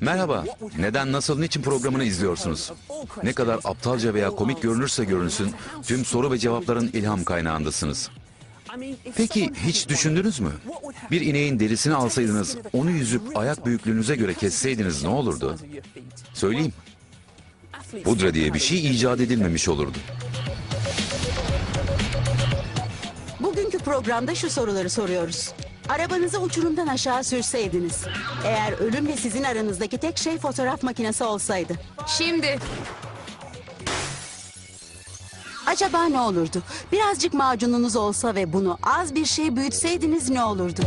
Merhaba. Neden, nasıl, niçin programını izliyorsunuz? Ne kadar aptalca veya komik görünürse görünsün, tüm soru ve cevapların ilham kaynağındasınız. Peki hiç düşündünüz mü? Bir ineğin derisini alsaydınız, onu yüzüp ayak büyüklüğünüze göre kesseydiniz ne olurdu? Söyleyeyim. Pudra diye bir şey icat edilmemiş olurdu. Bugünkü programda şu soruları soruyoruz. Arabanızı uçurumdan aşağı sürseydiniz, eğer ölümle sizin aranızdaki tek şey fotoğraf makinesi olsaydı, Şimdi acaba ne olurdu? Birazcık macununuz olsa ve bunu az bir şey büyütseydiniz ne olurdu?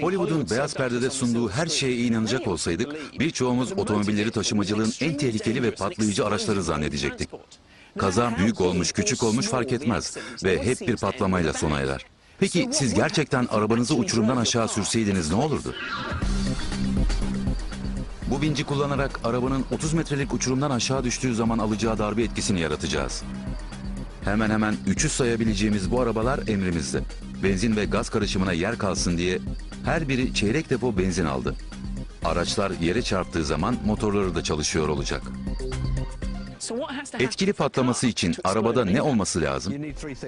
Hollywood'un beyaz perdede sunduğu her şeye inanacak olsaydık, birçoğumuz otomobilleri taşımacılığın en tehlikeli ve patlayıcı araçları zannedecektik. Kaza büyük olmuş, küçük olmuş fark etmez ve hep bir patlamayla sona erer. Peki siz gerçekten arabanızı uçurumdan aşağı sürseydiniz ne olurdu? Bu vinci kullanarak arabanın 30 metrelik uçurumdan aşağı düştüğü zaman alacağı darbe etkisini yaratacağız. Hemen hemen 3'ü sayabileceğimiz bu arabalar emrimizde. Benzin ve gaz karışımına yer kalsın diye her biri çeyrek depo benzin aldı. Araçlar yere çarptığı zaman motorları da çalışıyor olacak. Etkili patlaması için arabada ne olması lazım?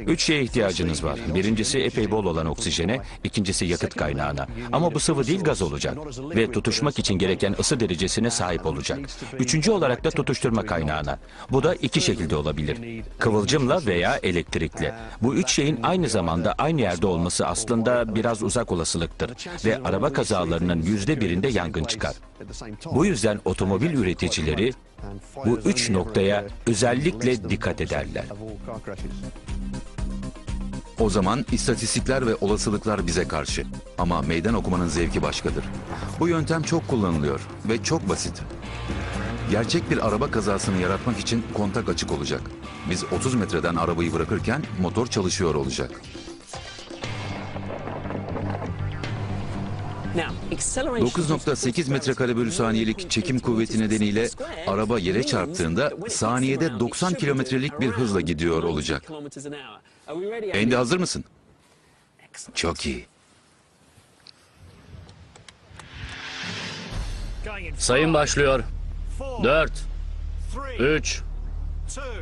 Üç şeye ihtiyacınız var. Birincisi epey bol olan oksijene, ikincisi yakıt kaynağına. Ama bu sıvı değil gaz olacak. Ve tutuşmak için gereken ısı derecesine sahip olacak. Üçüncü olarak da tutuşturma kaynağına. Bu da iki şekilde olabilir. Kıvılcımla veya elektrikle. Bu üç şeyin aynı zamanda aynı yerde olması aslında biraz uzak olasılıktır. Ve araba kazalarının yüzde birinde yangın çıkar. Bu yüzden otomobil üreticileri bu üç noktaya özellikle dikkat ederler. O zaman istatistikler ve olasılıklar bize karşı. Ama meydan okumanın zevki başkadır. Bu yöntem çok kullanılıyor ve çok basit. Gerçek bir araba kazasını yaratmak için kontak açık olacak. Biz 30 metreden arabayı bırakırken motor çalışıyor olacak. 9.8 metrekare bölü saniyelik çekim kuvveti nedeniyle araba yere çarptığında saniyede 90 kilometrelik bir hızla gidiyor olacak. Andy hazır mısın? Çok iyi. Sayım başlıyor. 4, 3,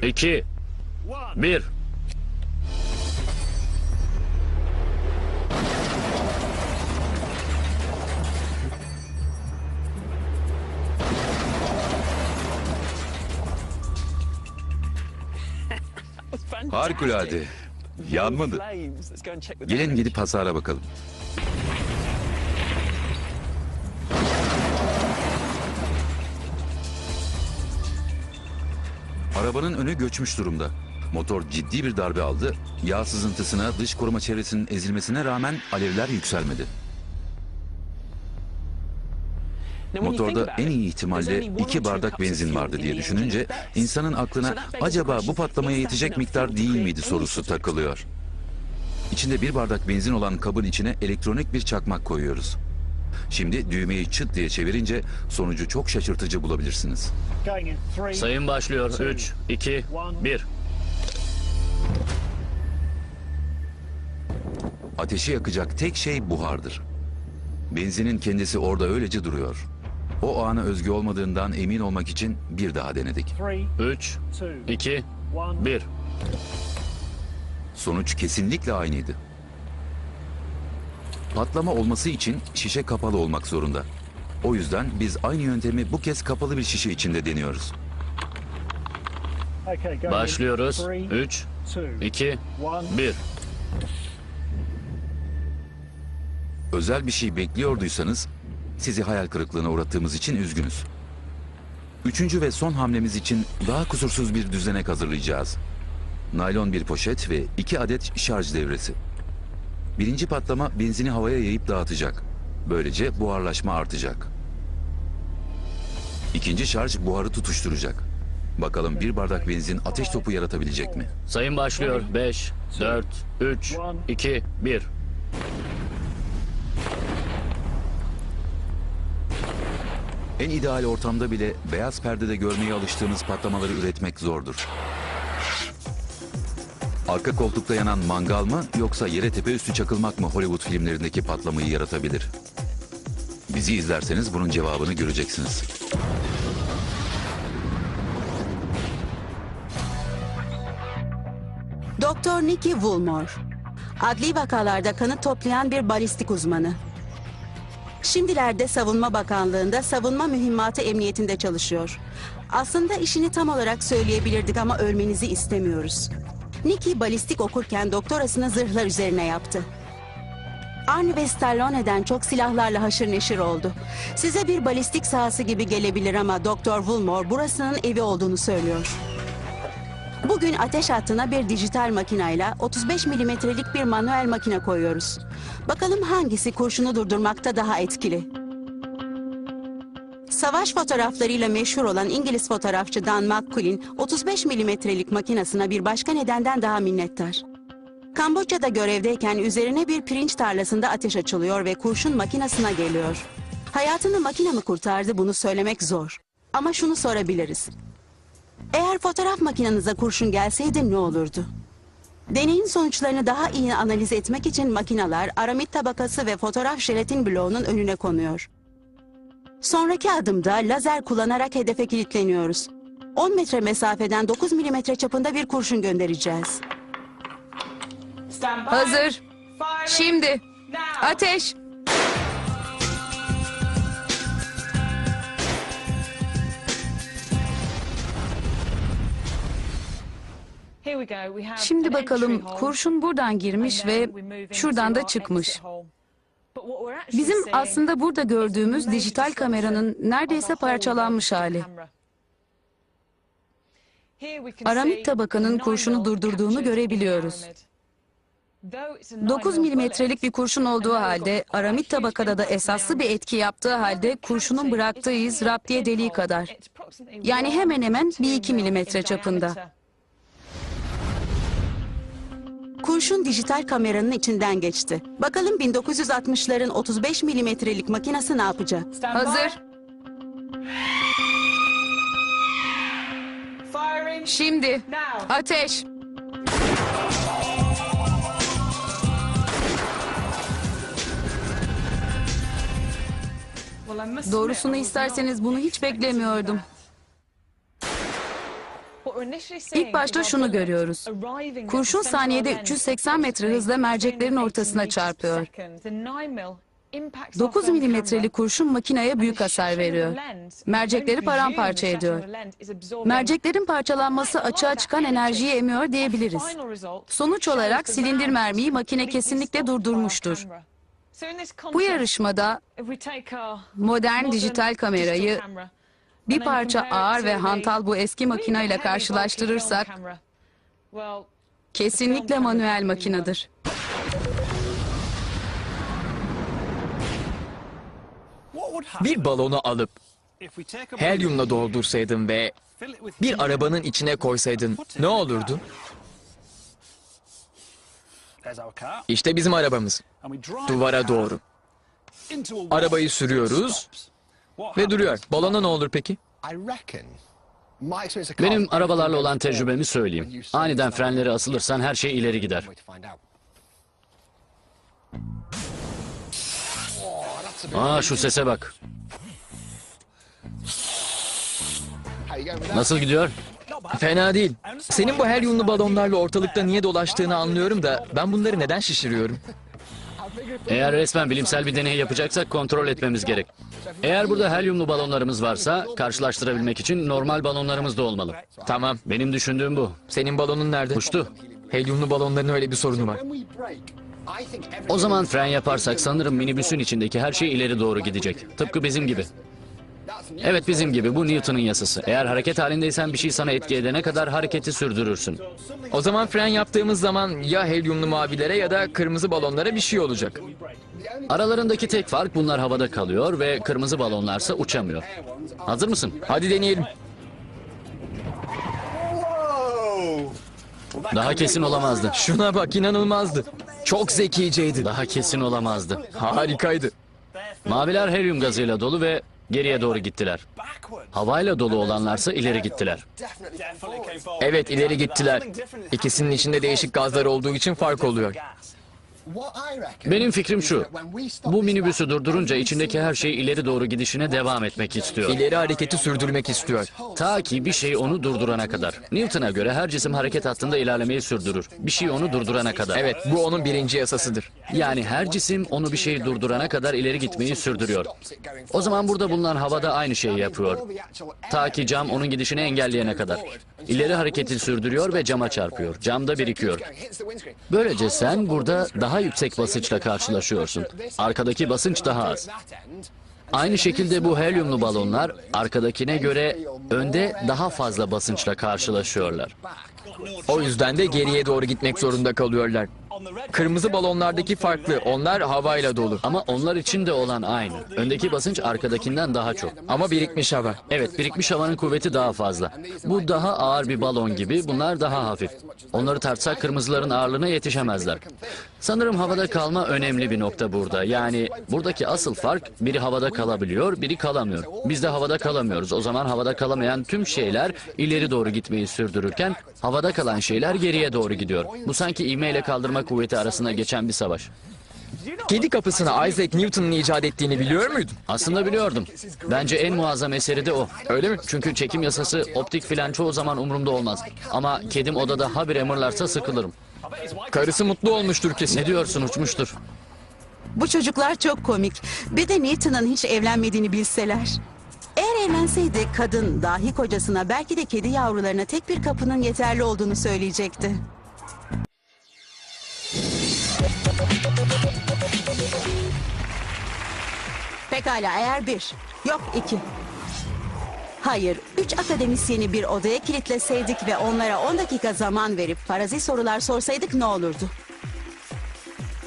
2, 1. Harikulade. Yanmadı. Gelin gidip hasara bakalım. Arabanın önü göçmüş durumda. Motor ciddi bir darbe aldı. Yağ sızıntısına, dış koruma çevresinin ezilmesine rağmen alevler yükselmedi. Motorda en iyi ihtimalle iki bardak benzin vardı diye düşününce insanın aklına acaba bu patlamaya yetecek miktar değil miydi sorusu takılıyor. İçinde bir bardak benzin olan kabın içine elektronik bir çakmak koyuyoruz. Şimdi düğmeyi çıt diye çevirince sonucu çok şaşırtıcı bulabilirsiniz. Sayım başlıyor. 3, 2, 1. Ateşi yakacak tek şey buhardır. Benzinin kendisi orada öylece duruyor. O ana özgü olmadığından emin olmak için bir daha denedik. 3, 2, 1. Sonuç kesinlikle aynıydı. Patlama olması için şişe kapalı olmak zorunda. O yüzden biz aynı yöntemi bu kez kapalı bir şişe içinde deniyoruz. Başlıyoruz. 3, 2, 1. Özel bir şey bekliyorduysanız sizi hayal kırıklığına uğrattığımız için üzgünüz. Üçüncü ve son hamlemiz için daha kusursuz bir düzenek hazırlayacağız. Naylon bir poşet ve iki adet şarj devresi. Birinci patlama benzini havaya yayıp dağıtacak. Böylece buharlaşma artacak. İkinci şarj buharı tutuşturacak. Bakalım bir bardak benzin ateş topu yaratabilecek mi? Sayım başlıyor. 5, 4, 3, 2, 1. En ideal ortamda bile beyaz perdede görmeye alıştığımız patlamaları üretmek zordur. Arka koltukta yanan mangal mı yoksa yere tepe üstü çakılmak mı Hollywood filmlerindeki patlamayı yaratabilir? Bizi izlerseniz bunun cevabını göreceksiniz. Doktor Nicky Woolmore. Adli vakalarda kanıt toplayan bir balistik uzmanı. Şimdilerde Savunma Bakanlığı'nda savunma mühimmatı emniyetinde çalışıyor. Aslında işini tam olarak söyleyebilirdik ama ölmenizi istemiyoruz. Nicky balistik okurken doktorasını zırhlar üzerine yaptı. Arnie ve Stallone'den çok silahlarla haşır neşir oldu. Size bir balistik sahası gibi gelebilir ama Doktor Woolmore burasının evi olduğunu söylüyor. Bugün ateş hattına bir dijital makinayla 35 milimetrelik bir manuel makine koyuyoruz. Bakalım hangisi kurşunu durdurmakta daha etkili? Savaş fotoğraflarıyla meşhur olan İngiliz fotoğrafçı Dan McQueen 35 milimetrelik makinasına bir başka nedenden daha minnettar. Kamboçya'da görevdeyken üzerine bir pirinç tarlasında ateş açılıyor ve kurşun makinasına geliyor. Hayatını makine mi kurtardı bunu söylemek zor. Ama şunu sorabiliriz. Eğer fotoğraf makinenize kurşun gelseydi ne olurdu? Deneyin sonuçlarını daha iyi analiz etmek için makineler aramit tabakası ve fotoğraf jelatin bloğunun önüne konuyor. Sonraki adımda lazer kullanarak hedefe kilitleniyoruz. 10 metre mesafeden 9 milimetre çapında bir kurşun göndereceğiz. Hazır. Şimdi. Ateş. Şimdi bakalım kurşun buradan girmiş ve şuradan da çıkmış. Bizim aslında burada gördüğümüz dijital kameranın neredeyse parçalanmış hali. Aramit tabakanın kurşunu durdurduğunu görebiliyoruz. 9 milimetrelik bir kurşun olduğu halde aramit tabakada da esaslı bir etki yaptığı halde kurşunun bıraktığı iz raptiye deliği kadar. Yani hemen hemen bir iki milimetre çapında. Kurşun dijital kameranın içinden geçti. Bakalım 1960'ların 35 milimetrelik makinesi ne yapacak? Hazır. Şimdi. Ateş. Doğrusunu isterseniz bunu hiç beklemiyordum. İlk başta şunu görüyoruz. Kurşun saniyede 380 metre hızla merceklerin ortasına çarpıyor. 9 milimetrelik kurşun makineye büyük hasar veriyor. Mercekleri paramparça ediyor. Merceklerin parçalanması açığa çıkan enerjiyi emiyor diyebiliriz. Sonuç olarak silindir mermiyi makine kesinlikle durdurmuştur. Bu yarışmada modern dijital kamerayı bir parça ağır ve hantal bu eski makineyle karşılaştırırsak kesinlikle manuel makinedir. Bir balonu alıp helyumla doldursaydın ve bir arabanın içine koysaydın ne olurdu? İşte bizim arabamız. Duvara doğru. Arabayı sürüyoruz ve duruyor. Balona ne olur peki? Benim arabalarla olan tecrübemi söyleyeyim. Aniden frenleri asılırsan her şey ileri gider. Aa şu sese bak. Nasıl gidiyor? Fena değil. Senin bu helyumlu balonlarla ortalıkta niye dolaştığını anlıyorum da ben bunları neden şişiriyorum? Eğer resmen bilimsel bir deney yapacaksak kontrol etmemiz gerek. Eğer burada helyumlu balonlarımız varsa karşılaştırabilmek için normal balonlarımız da olmalı. Tamam. Benim düşündüğüm bu. Senin balonun nerede? Uçtu. Helyumlu balonların öyle bir sorunu var. O zaman fren yaparsak sanırım minibüsün içindeki her şey ileri doğru gidecek. Tıpkı bizim gibi. Evet bizim gibi bu Newton'un yasası. Eğer hareket halindeysen bir şey sana etki edene kadar hareketi sürdürürsün. O zaman fren yaptığımız zaman ya helyumlu mavilere ya da kırmızı balonlara bir şey olacak. Aralarındaki tek fark bunlar havada kalıyor ve kırmızı balonlarsa uçamıyor. Hazır mısın? Hadi deneyelim. Daha kesin olamazdı. Şuna bak inanılmazdı. Çok zekiceydi. Daha kesin olamazdı. Harikaydı. Maviler helyum gazıyla dolu ve Geriye doğru gittiler. Havayla dolu olanlarsa ileri gittiler. Evet ileri gittiler. İkisinin içinde değişik gazlar olduğu için fark oluyor. Benim fikrim şu. Bu minibüsü durdurunca içindeki her şey ileri doğru gidişine devam etmek istiyor. İleri hareketi sürdürmek istiyor. Ta ki bir şey onu durdurana kadar. Newton'a göre her cisim hareket hattında ilerlemeyi sürdürür. Bir şey onu durdurana kadar. Evet bu onun birinci yasasıdır. Yani her cisim onu bir şeyi durdurana kadar ileri gitmeyi sürdürüyor. O zaman burada bulunan havada aynı şeyi yapıyor. Ta ki cam onun gidişini engelleyene kadar. İleri hareketi sürdürüyor ve cama çarpıyor. Camda birikiyor. Böylece sen burada daha yüksek basınçla karşılaşıyorsun. Arkadaki basınç daha az. Aynı şekilde bu helyumlu balonlar arkadakine göre önde daha fazla basınçla karşılaşıyorlar. O yüzden de geriye doğru gitmek zorunda kalıyorlar. Kırmızı balonlardaki farklı. Onlar havayla dolu. Ama onlar için de olan aynı. Öndeki basınç arkadakinden daha çok. Ama birikmiş hava. Evet, birikmiş havanın kuvveti daha fazla. Bu daha ağır bir balon gibi, bunlar daha hafif. Onları tartsak kırmızıların ağırlığına yetişemezler. Sanırım havada kalma önemli bir nokta burada. Yani buradaki asıl fark biri havada kalabiliyor, biri kalamıyor. Biz de havada kalamıyoruz. O zaman havada kalamayan tüm şeyler ileri doğru gitmeyi sürdürürken havada kalan şeyler geriye doğru gidiyor. Bu sanki ivme ile kaldırma kuvveti arasında geçen bir savaş. Kedi kapısını Isaac Newton'un icat ettiğini biliyor muydun? Aslında biliyordum. Bence en muazzam eseri de o. Öyle mi? Çünkü çekim yasası optik filan çoğu zaman umurumda olmaz. Ama kedim odada habire mırlarsa sıkılırım. Karısı mutlu olmuştur kesin. Ne diyorsun uçmuştur. Bu çocuklar çok komik. Bir de Newton'un hiç evlenmediğini bilseler. Eğer evlenseydi kadın dahi kocasına belki de kedi yavrularına tek bir kapının yeterli olduğunu söyleyecekti. Pekala eğer bir, yok iki. Hayır, üç akademisyeni bir odaya kilitleseydik ve onlara 10 dakika zaman verip farazi sorular sorsaydık ne olurdu?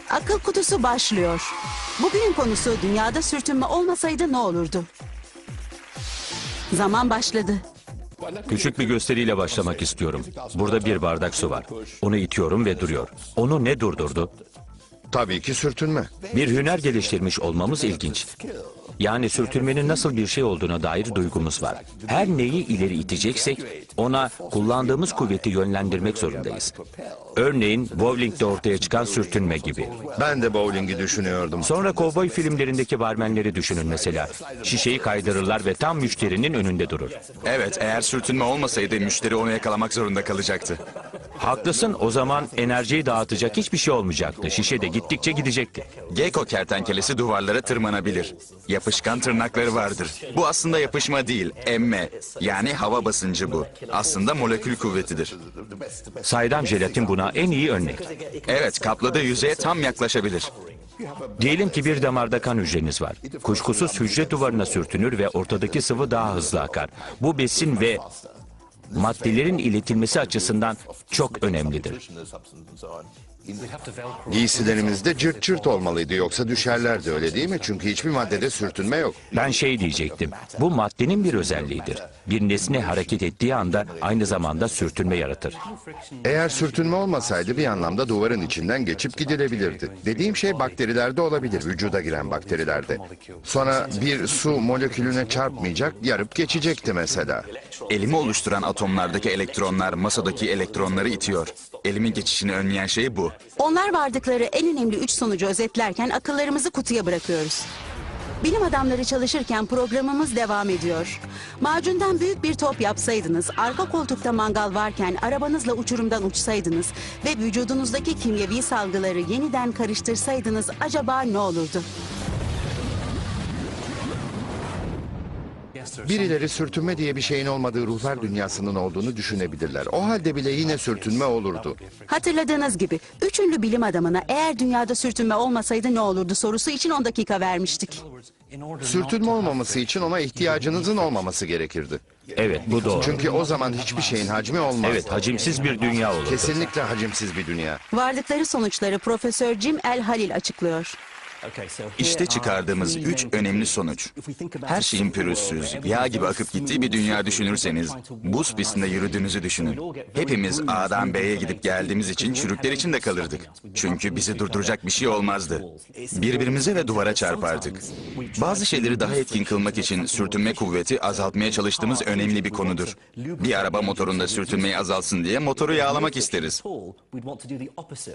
Akıl kutusu başlıyor. Bugünün konusu dünyada sürtünme olmasaydı ne olurdu? Zaman başladı. Küçük bir gösteriyle başlamak istiyorum. Burada bir bardak su var. Onu itiyorum ve duruyor. Onu ne durdurdu? Tabii ki sürtünme. Bir hüner geliştirmiş olmamız ilginç. Yani sürtünmenin nasıl bir şey olduğuna dair duygumuz var. Her neyi ileri iteceksek ona kullandığımız kuvveti yönlendirmek zorundayız. Örneğin bowlingde ortaya çıkan sürtünme gibi. Ben de bowling'i düşünüyordum. Sonra kovboy filmlerindeki barmenleri düşünün mesela. Şişeyi kaydırırlar ve tam müşterinin önünde durur. Evet, eğer sürtünme olmasaydı müşteri onu yakalamak zorunda kalacaktı. Haklısın o zaman enerjiyi dağıtacak hiçbir şey olmayacaktı. Şişe de gittikçe gidecekti. Gecko kertenkelesi duvarlara tırmanabilir. Yapışkan tırnakları vardır. Bu aslında yapışma değil, emme. Yani hava basıncı bu. Aslında molekül kuvvetidir. Saydam jelatin buna en iyi örnek. Evet, kapladığı yüzeye tam yaklaşabilir. Diyelim ki bir damarda kan hücreniz var. Kuşkusuz hücre duvarına sürtünür ve ortadaki sıvı daha hızlı akar. Bu besin ve maddelerin iletilmesi açısından çok önemlidir. Giysilerimizde cırt cırt olmalıydı yoksa düşerlerdi öyle değil mi? Çünkü hiçbir maddede sürtünme yok. Ben şey diyecektim. Bu maddenin bir özelliğidir. Bir nesne hareket ettiği anda aynı zamanda sürtünme yaratır. Eğer sürtünme olmasaydı bir anlamda duvarın içinden geçip gidilebilirdi. Dediğim şey bakterilerde olabilir, vücuda giren bakterilerde. Sonra bir su molekülüne çarpmayacak, yarıp geçecekti mesela. Elimi oluşturan atomlardaki elektronlar masadaki elektronları itiyor. Elimin geçişini önleyen şey bu. Onlar vardıkları en önemli üç sonucu özetlerken akıllarımızı kutuya bırakıyoruz. Bilim adamları çalışırken programımız devam ediyor. Macundan büyük bir top yapsaydınız, arka koltukta mangal varken arabanızla uçurumdan uçsaydınız ve vücudunuzdaki kimyevi salgıları yeniden karıştırsaydınız acaba ne olurdu? Birileri sürtünme diye bir şeyin olmadığı ruhlar dünyasının olduğunu düşünebilirler. O halde bile yine sürtünme olurdu. Hatırladığınız gibi üç ünlü bilim adamına eğer dünyada sürtünme olmasaydı ne olurdu sorusu için 10 dakika vermiştik. Sürtünme olmaması için ona ihtiyacınızın olmaması gerekirdi. Evet bu doğru. Çünkü o zaman hiçbir şeyin hacmi olmaz. Evet hacimsiz bir dünya olur. Kesinlikle hacimsiz bir dünya. Vardıkları sonuçları Profesör Jim El Halil açıklıyor. İşte çıkardığımız üç önemli sonuç. Her şeyin pürüzsüz, yağ gibi akıp gittiği bir dünya düşünürseniz, buz pistinde yürüdüğünüzü düşünün. Hepimiz A'dan B'ye gidip geldiğimiz için çürükler içinde kalırdık. Çünkü bizi durduracak bir şey olmazdı. Birbirimize ve duvara çarpardık. Bazı şeyleri daha etkin kılmak için sürtünme kuvveti azaltmaya çalıştığımız önemli bir konudur. Bir araba motorunda sürtünmeyi azalsın diye motoru yağlamak isteriz.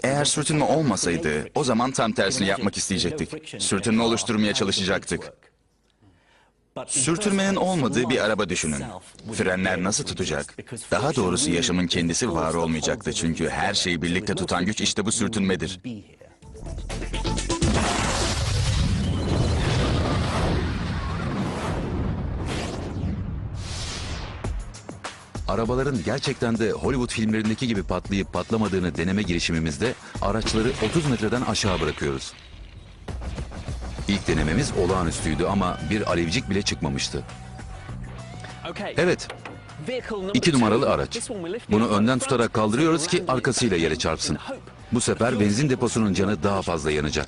Eğer sürtünme olmasaydı o zaman tam tersini yapmak isteyecektik. Sürtünme oluşturmaya çalışacaktık. Sürtünmenin olmadığı bir araba düşünün. Frenler nasıl tutacak? Daha doğrusu yaşamın kendisi var olmayacaktı çünkü her şeyi birlikte tutan güç işte bu sürtünmedir. Arabaların gerçekten de Hollywood filmlerindeki gibi patlayıp patlamadığını deneme girişimimizde araçları 30 metreden aşağı bırakıyoruz. İlk denememiz olağanüstüydü ama bir alevcik bile çıkmamıştı. Evet, iki numaralı araç. Bunu önden tutarak kaldırıyoruz ki arkasıyla yere çarpsın. Bu sefer benzin deposunun canı daha fazla yanacak.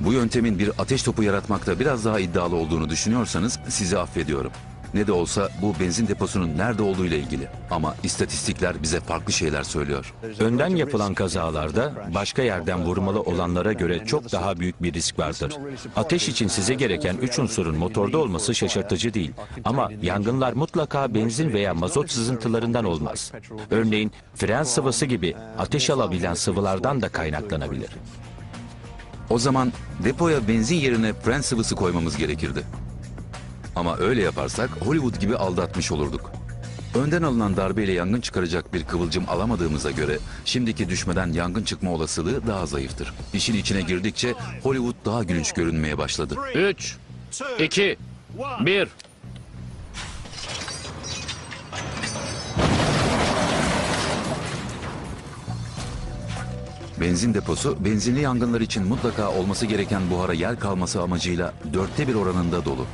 Bu yöntemin bir ateş topu yaratmakta biraz daha iddialı olduğunu düşünüyorsanız sizi affediyorum. Ne de olsa bu benzin deposunun nerede olduğu ile ilgili. Ama istatistikler bize farklı şeyler söylüyor. Önden yapılan kazalarda başka yerden vurmalı olanlara göre çok daha büyük bir risk vardır. Ateş için size gereken üç unsurun motorda olması şaşırtıcı değil. Ama yangınlar mutlaka benzin veya mazot sızıntılarından olmaz. Örneğin fren sıvısı gibi ateş alabilen sıvılardan da kaynaklanabilir. O zaman depoya benzin yerine fren sıvısı koymamız gerekirdi. Ama öyle yaparsak Hollywood gibi aldatmış olurduk. Önden alınan darbeyle yangın çıkaracak bir kıvılcım alamadığımıza göre şimdiki düşmeden yangın çıkma olasılığı daha zayıftır. İşin içine girdikçe Hollywood daha gülünç görünmeye başladı. 3, 2, 1. Benzin deposu benzinli yangınlar için mutlaka olması gereken buhara yer kalması amacıyla dörtte bir oranında dolu.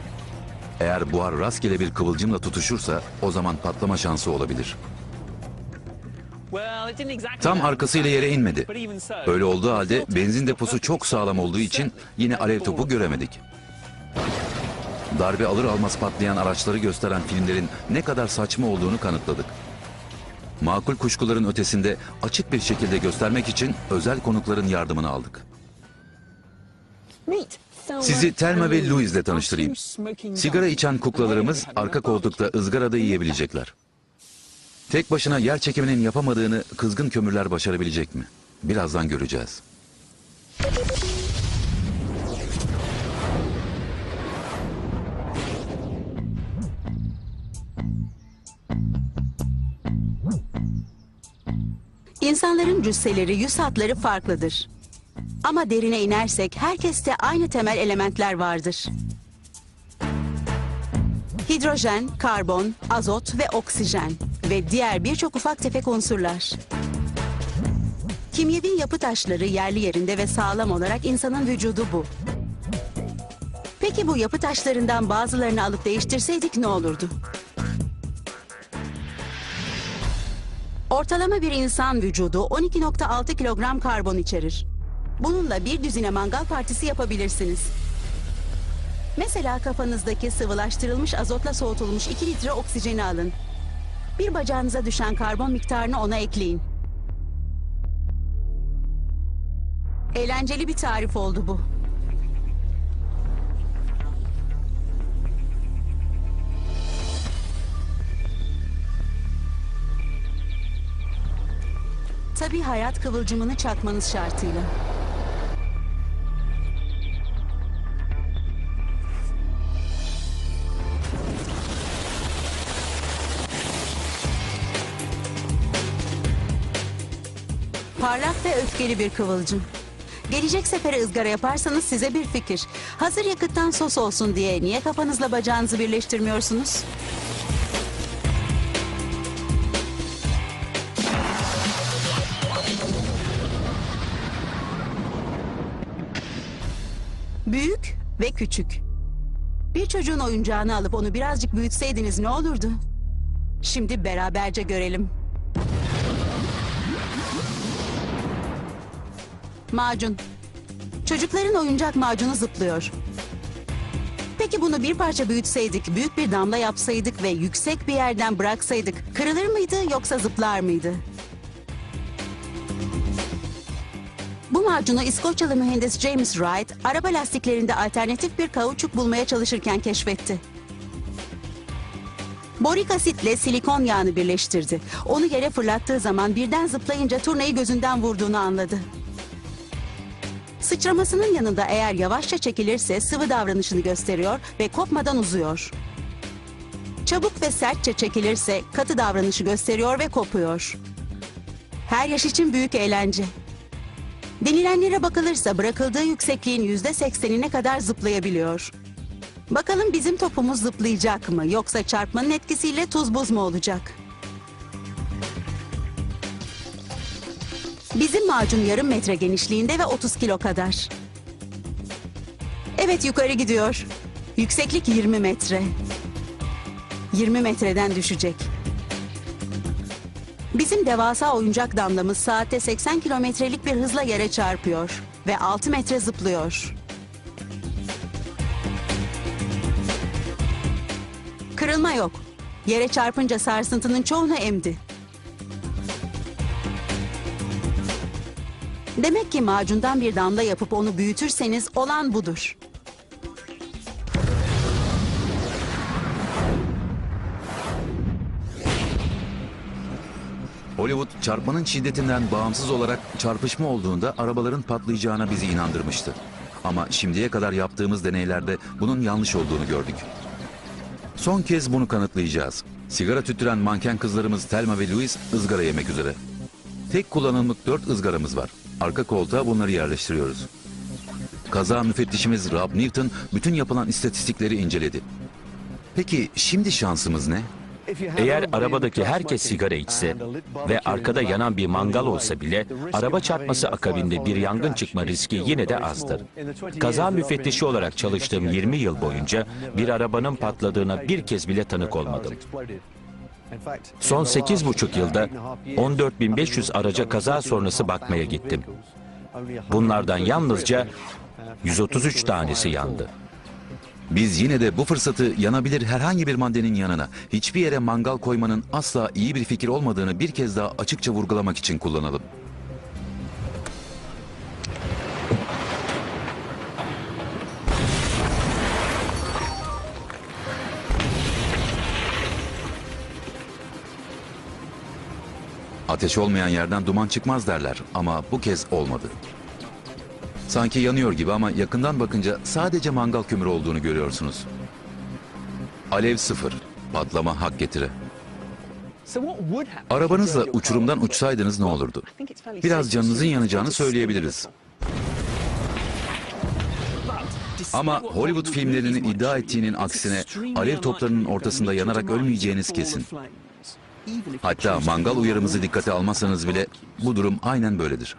Eğer buhar rastgele bir kıvılcımla tutuşursa o zaman patlama şansı olabilir. Tam arkasıyla yere inmedi. Öyle olduğu halde benzin deposu çok sağlam olduğu için yine alev topu göremedik. Darbe alır almaz patlayan araçları gösteren filmlerin ne kadar saçma olduğunu kanıtladık. Makul kuşkuların ötesinde açık bir şekilde göstermek için özel konukların yardımını aldık. Sizi Thelma ve Louise'le tanıştırayım. Sigara içen kuklalarımız arka koltukta ızgarada yiyebilecekler. Tek başına yer çekiminin yapamadığını kızgın kömürler başarabilecek mi? Birazdan göreceğiz. İnsanların cüsseleri, yüz hatları farklıdır. Ama derine inersek herkeste aynı temel elementler vardır. Hidrojen, karbon, azot ve oksijen ve diğer birçok ufak tefek unsurlar. Kimyevi yapı taşları yerli yerinde ve sağlam olarak insanın vücudu bu. Peki bu yapı taşlarından bazılarını alıp değiştirseydik ne olurdu? Ortalama bir insan vücudu 12.6 kilogram karbon içerir. Bununla bir düzine mangal partisi yapabilirsiniz. Mesela kafanızdaki sıvılaştırılmış azotla soğutulmuş 2 litre oksijeni alın. Bir bacağınıza düşen karbon miktarını ona ekleyin. Eğlenceli bir tarif oldu bu. Tabii hayat kıvılcımını çakmanız şartıyla. Parlak ve öfkeli bir kıvılcım. Gelecek sefere ızgara yaparsanız size bir fikir. Hazır yakıttan sos olsun diye niye kafanızla bacağınızı birleştirmiyorsunuz? Büyük ve küçük. Bir çocuğun oyuncağını alıp onu birazcık büyütseydiniz ne olurdu? Şimdi beraberce görelim. Macun. Çocukların oyuncak macunu zıplıyor. Peki bunu bir parça büyütseydik, büyük bir damla yapsaydık ve yüksek bir yerden bıraksaydık kırılır mıydı yoksa zıplar mıydı? Bu macunu İskoçyalı mühendis James Wright, araba lastiklerinde alternatif bir kauçuk bulmaya çalışırken keşfetti. Borik asitle silikon yağını birleştirdi. Onu yere fırlattığı zaman birden zıplayınca turnayı gözünden vurduğunu anladı. Sıçramasının yanında eğer yavaşça çekilirse sıvı davranışını gösteriyor ve kopmadan uzuyor. Çabuk ve sertçe çekilirse katı davranışı gösteriyor ve kopuyor. Her yaş için büyük eğlence. Denilenlere bakılırsa bırakıldığı yüksekliğin yüzde seksenine kadar zıplayabiliyor. Bakalım bizim topumuz zıplayacak mı yoksa çarpmanın etkisiyle tuz buz mu olacak? Bizim macun yarım metre genişliğinde ve 30 kilo kadar. Evet yukarı gidiyor. Yükseklik 20 metre. 20 metreden düşecek. Bizim devasa oyuncak damlamız saatte 80 kilometrelik bir hızla yere çarpıyor ve 6 metre zıplıyor. Kırılma yok. Yere çarpınca sarsıntının çoğunu emdi. Demek ki macundan bir damla yapıp onu büyütürseniz olan budur. Hollywood çarpmanın şiddetinden bağımsız olarak çarpışma olduğunda arabaların patlayacağına bizi inandırmıştı. Ama şimdiye kadar yaptığımız deneylerde bunun yanlış olduğunu gördük. Son kez bunu kanıtlayacağız. Sigara tüttüren manken kızlarımız Thelma ve Louise ızgara yemek üzere. Tek kullanımlık dört ızgaramız var. Arka koltuğa bunları yerleştiriyoruz. Kaza müfettişimiz Rob Newton bütün yapılan istatistikleri inceledi. Peki şimdi şansımız ne? Eğer arabadaki herkes sigara içse ve arkada yanan bir mangal olsa bile araba çarpması akabinde bir yangın çıkma riski yine de azdır. Kaza müfettişi olarak çalıştığım 20 yıl boyunca bir arabanın patladığına bir kez bile tanık olmadım. Son 8,5 yılda 14.500 araca kaza sonrası bakmaya gittim. Bunlardan yalnızca 133 tanesi yandı. Biz yine de bu fırsatı yanabilir herhangi bir maddenin yanına hiçbir yere mangal koymanın asla iyi bir fikir olmadığını bir kez daha açıkça vurgulamak için kullanalım. Ateş olmayan yerden duman çıkmaz derler ama bu kez olmadı. Sanki yanıyor gibi ama yakından bakınca sadece mangal kömürü olduğunu görüyorsunuz. Alev sıfır, patlama hak getire. Arabanızla uçurumdan uçsaydınız ne olurdu? Biraz canınızın yanacağını söyleyebiliriz. Ama Hollywood filmlerinin iddia ettiğinin aksine alev toplarının ortasında yanarak ölmeyeceğiniz kesin. Hatta mangal uyarımızı dikkate almazsanız bile bu durum aynen böyledir.